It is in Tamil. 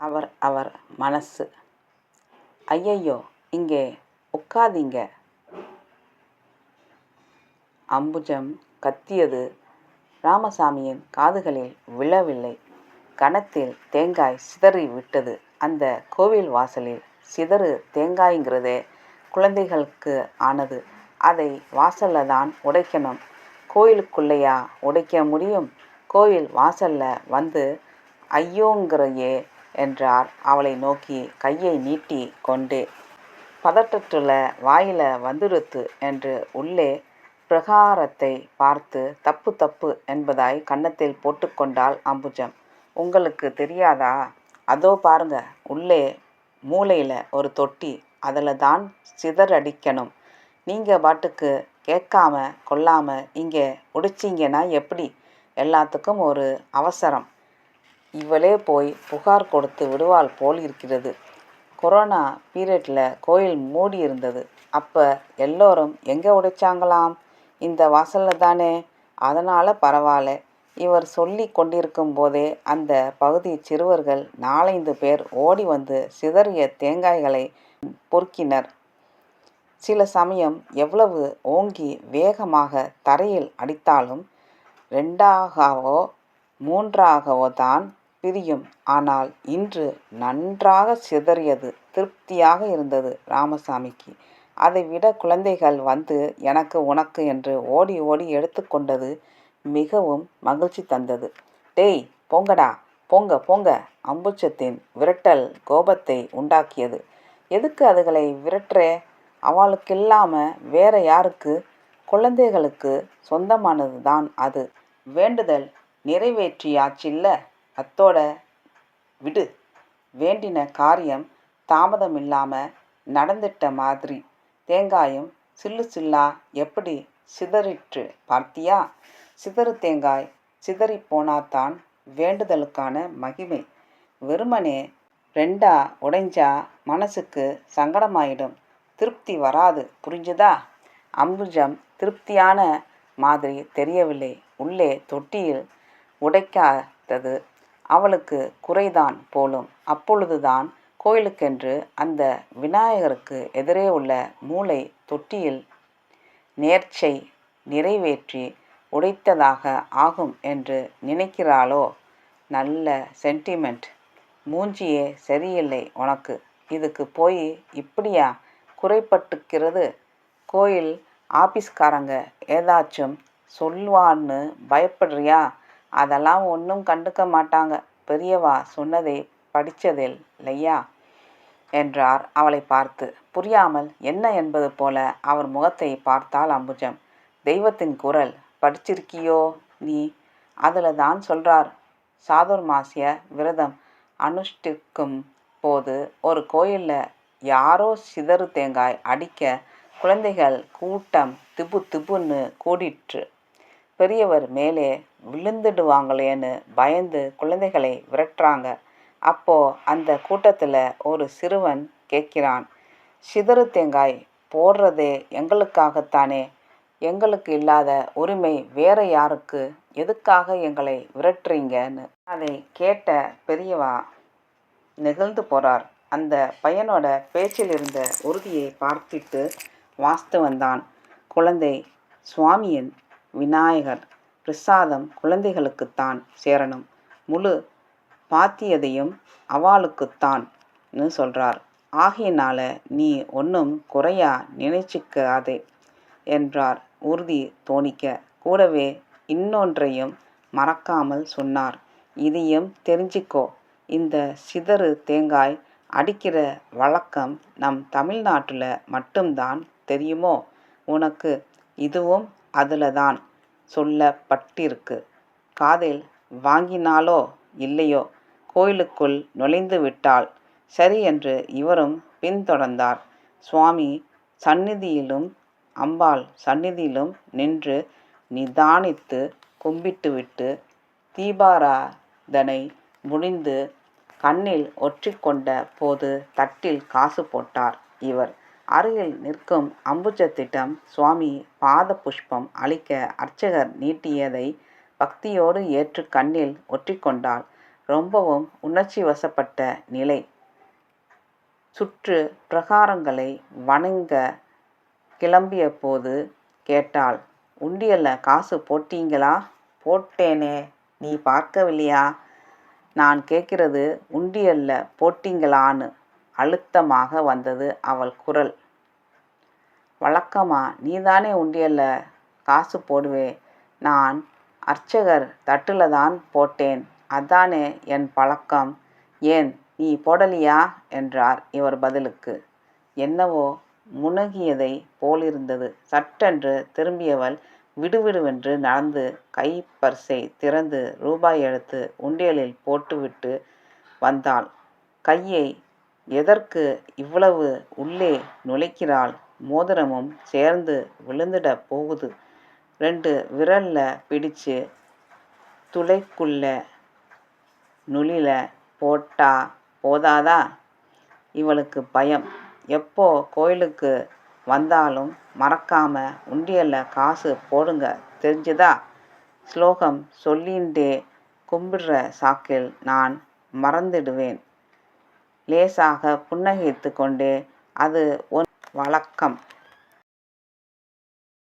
அவர் அவர் மனசு. ஐயையோ இங்கே உட்காதீங்க. அம்புஜம் கத்தியது ராமசாமியின் காதுகளில் விழவில்லை. கணத்தில் தேங்காய் சிதறி விட்டது. அந்த கோவில் வாசலில் சிதறு தேங்காய்ங்கிறதே குழந்தைகளுக்கு ஆனது. அதை வாசல்ல தான் உடைக்கணும். கோயிலுக்குள்ளேயா உடைக்க முடியும்? கோயில் வாசல்ல வந்து ஐயோங்கிறையே என்றார். அவளை நோக்கி கையை நீட்டி கொண்டே பதட்டத்துல வாயில வந்துடுத்து என்று உள்ளே பிரகாரத்தை பார்த்து தப்பு தப்பு என்பதாய் கன்னத்தில் போட்டுக்கொண்டாள் அம்புஜம். உங்களுக்கு தெரியாதா? அதோ பாருங்க உள்ளே மூளையில் ஒரு தொட்டி அதில் தான் சிதறடிக்கணும். நீங்கள் பாட்டுக்கு கேட்காம கொள்ளாமல் இங்கே உடிச்சிங்கன்னா எப்படி? எல்லாத்துக்கும் ஒரு அவசரம். இவளே போய் புகார் கொடுத்து விடுவாள் போல் இருக்கிறது. கொரோனா பீரியட்ல கோயில் மூடி இருந்தது அப்போ எல்லோரும் எங்கே உடைச்சாங்களாம்? இந்த வாசல்ல தானே? அதனால் பரவாயில்ல. இவர் சொல்லி கொண்டிருக்கும் போதே அந்த பகுதி சிறுவர்கள் நாலைந்து பேர் ஓடி வந்து சிதறிய தேங்காய்களை பொறுக்கினர். சில சமயம் எவ்வளவு ஓங்கி வேகமாக தரையில் அடித்தாலும் ரெண்டாகவோ மூன்றாகவோ தான் பிரியும். ஆனால் இன்று நன்றாக சிதறியது திருப்தியாக இருந்தது ராமசாமிக்கு. அதை விட குழந்தைகள் வந்து எனக்கு உனக்கு என்று ஓடி ஓடி எடுத்துக்கொண்டது மிகவும் மகிழ்ச்சி தந்தது. டேய் போங்கடா போங்க போங்க அம்புச்சத்தின் விரட்டல் கோபத்தை உண்டாக்கியது. எதுக்கு அதுகளை விரட்டுறே? அவளுக்கில்லாம வேற யாருக்கு? குழந்தைகளுக்கு சொந்தமானது தான் அது. வேண்டுதல் நிறைவேற்றியாச்சில்ல? அத்தோட விடு. வேண்டின காரியம் தாமதமில்லாம நடந்துட்ட மாதிரி. தேங்காயும் சில்லு சில்லா எப்படி சிதறிற்று பார்த்தியா? சிதறு தேங்காய் சிதறி போனாதான் வேண்டுதலுக்கான மகிமை. வெறுமனே ரெண்டா உடைஞ்சா மனசுக்கு சங்கடமாயிடும். திருப்தி வராது புரிஞ்சுதா? அம்புஜம் திருப்தியான மாதிரி தெரியவில்லை. உள்ளே தொட்டியில் உடைக்காதது அவளுக்கு குறைதான் போலும். அப்பொழுதுதான் கோயிலுக்கென்று அந்த விநாயகருக்கு எதிரே உள்ள மூளை தொட்டியில் நேர்ச்சை நிறைவேற்றி உடைத்ததாக ஆகும் என்று நினைக்கிறாளோ? நல்ல சென்டிமெண்ட் மூஞ்சியே சரியில்லை உனக்கு. இதுக்கு போய் இப்படியா குறைப்பட்டுக்கிறது கோயில் ஆபீஸ்காரங்க ஏதாச்சும் சொல்லுவான்னு பயப்படுறியா? அதெல்லாம் ஒன்றும் கண்டுக்க மாட்டாங்க. பெரியவா சொன்னதை படிச்சதில்லையா என்றார் அவளை பார்த்து. புரியாமல் என்ன என்பது போல அவர் முகத்தை பார்த்தாள் அம்புஜம். தெய்வத்தின் குரல் படிச்சிருக்கியோ நீ? அதில் தான் சொல்றார். சாதுர்மாசிய விரதம் அனுஷ்டிக்கும் போது ஒரு கோயிலில் யாரோ சிதறு தேங்காய் அடிக்க குழந்தைகள் கூட்டம் திபு திபுன்னு கூடிற்று. பெரியவர் மேலே விழுந்துடுவாங்களேன்னு பயந்து குழந்தைகளை விரட்டுறாங்க. அப்போ அந்த கூட்டத்தில் ஒரு சிறுவன் கேட்கிறான் சிதறு தேங்காய் போடுறதே எங்களுக்காகத்தானே. எங்களுக்கு இல்லாத உரிமை வேற யாருக்கு? எதுக்காக எங்களை விரட்டுறீங்கன்னு? அதை கேட்ட பெரியவா நெகிழ்ந்து போறார். அந்த பையனோட பேச்சில் இருந்த உறுதியை பார்த்துட்டு வாஸ்து வந்தான் குழந்தை சுவாமியின் விநாயகர் பிரசாதம் குழந்தைகளுக்குத்தான் சேரணும். முழு பாத்தியதையும் அவாளுக்குத்தான்னு சொல்கிறார் ஆகையினால நீ ஒன்றும் குறையா நினைச்சுக்காதே என்றார் உறுதி தோணிக்க. கூடவே இன்னொன்றையும் மறக்காமல் சொன்னார். இதையும் தெரிஞ்சுக்கோ. இந்த சிதறு தேங்காய் அடிக்கிற வழக்கம் நம் தமிழ்நாட்டில் மட்டும்தான் தெரியுமோ? உனக்கு இதுவும் அதில் தான் சொல்லப்பட்டிருக்கு. காதில் வாங்கினாலோ இல்லையோ கோயிலுக்குள் நுழைந்து விட்டாள் சரி என்று இவரும் பின்தொடர்ந்தார் சுவாமி சந்நிதியிலும் அம்பாள் சந்நிதியிலும் நின்று நிதானித்து கும்பிட்டுவிட்டு தீபாராதனை முடிந்து கண்ணில் ஒற்றிக்கொண்ட போது தட்டில் காசு போட்டார் இவர். அருகில் நிற்கும் அம்புஜத்திடம் சுவாமி பாத புஷ்பம் அளிக்க அர்ச்சகர் நீட்டியதை பக்தியோடு ஏற்று கண்ணில் ஒற்றிக்கொண்டாள். ரொம்பவும் உணர்ச்சி வசப்பட்ட நிலை. சுற்று பிரகாரங்களை வணங்க கிளம்பிய போது கேட்டாள் உண்டியல்ல காசு போட்டீங்களா? போட்டேனே. நீ பார்க்கவில்லையா? நான் கேட்கிறது உண்டியல்ல போட்டீங்களான்னு. அழுத்தமாக வந்தது அவள் குரல். வழக்கமா நீதானே உண்டியல்ல காசு போடுவே. நான் அர்ச்சகர் தட்டுல தான் போட்டேன். அதானே என் பழக்கம். ஏன் நீ போடலியா? என்றார் இவர் பதிலுக்கு. என்னவோ முனகியதை போலிருந்தது. சட்டென்று திரும்பியவள் விடுவிடுவென்று நடந்து கை பர்சை திறந்து ரூபாய் எடுத்து உண்டியலில் போட்டுவிட்டு வந்தாள். கையை எதற்கு இவ்வளவு உள்ளே நுழைக்கிறாள்? மோதிரமும் சேர்ந்து விழுந்துட போகுது. ரெண்டு விரல்ல பிடிச்சு துளைக்குள்ள நுழில போட்டா போதாதா? இவளுக்கு பயம். எப்போ கோயிலுக்கு வந்தாலும் மறக்காம உண்டியல்ல காசு போடுங்க. தெரிஞ்சுதா? ஸ்லோகம் சொல்லிண்டே கும்பிடுற சாக்கில் நான் மறந்துடுவேன். லேசாக புன்னகைத்து கொண்டு அது உன் வழக்கம்.